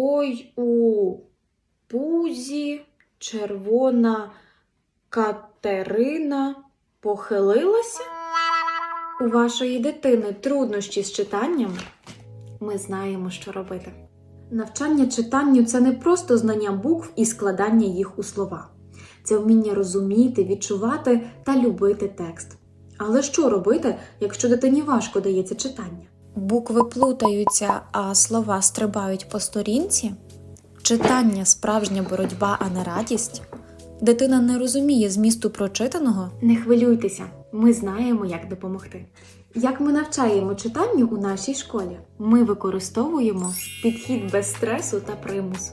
Ой у пузі червона Катерина похилилася? У вашої дитини труднощі з читанням? Ми знаємо, що робити. Навчання читанню це не просто знання букв і складання їх у слова. Це вміння розуміти, відчувати та любити текст. Але що робити, якщо дитині важко дається читання? Букви плутаються, а слова стрибають по сторінці? Читання справжня боротьба, а не радість? Дитина не розуміє змісту прочитаного? Не хвилюйтеся, ми знаємо, як допомогти. Як ми навчаємо читанню у нашій школі? Ми використовуємо підхід без стресу та примусу.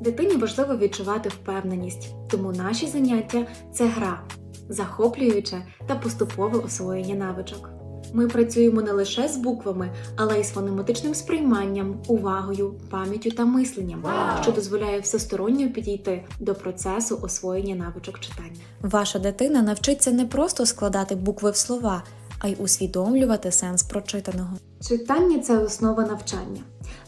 Дитині важливо відчувати впевненість, тому наші заняття це гра, захоплююче та поступове освоєння навичок. Ми працюємо не лише з буквами, але й з фонематичним сприйманням, увагою, пам'яттю та мисленням, що дозволяє всесторонньо підійти до процесу освоєння навичок читання. Ваша дитина навчиться не просто складати букви в слова, а й усвідомлювати сенс прочитаного. Читання це основа навчання.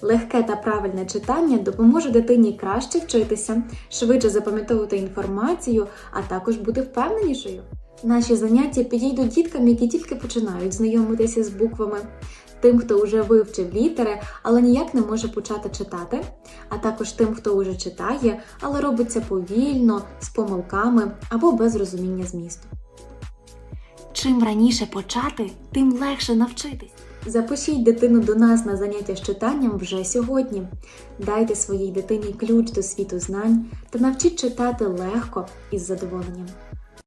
Легке та правильне читання допоможе дитині краще вчитися, швидше запам'ятовувати інформацію, а також бути впевненішою. Наші заняття підійдуть діткам, які тільки починають знайомитися з буквами, тим, хто вже вивчив літери, але ніяк не може почати читати, а також тим, хто вже читає, але робить це повільно, з помилками або без розуміння змісту. Чим раніше почати, тим легше навчитись. Запишіть дитину до нас на заняття з читанням вже сьогодні. Дайте своїй дитині ключ до світу знань та навчіть читати легко і з задоволенням.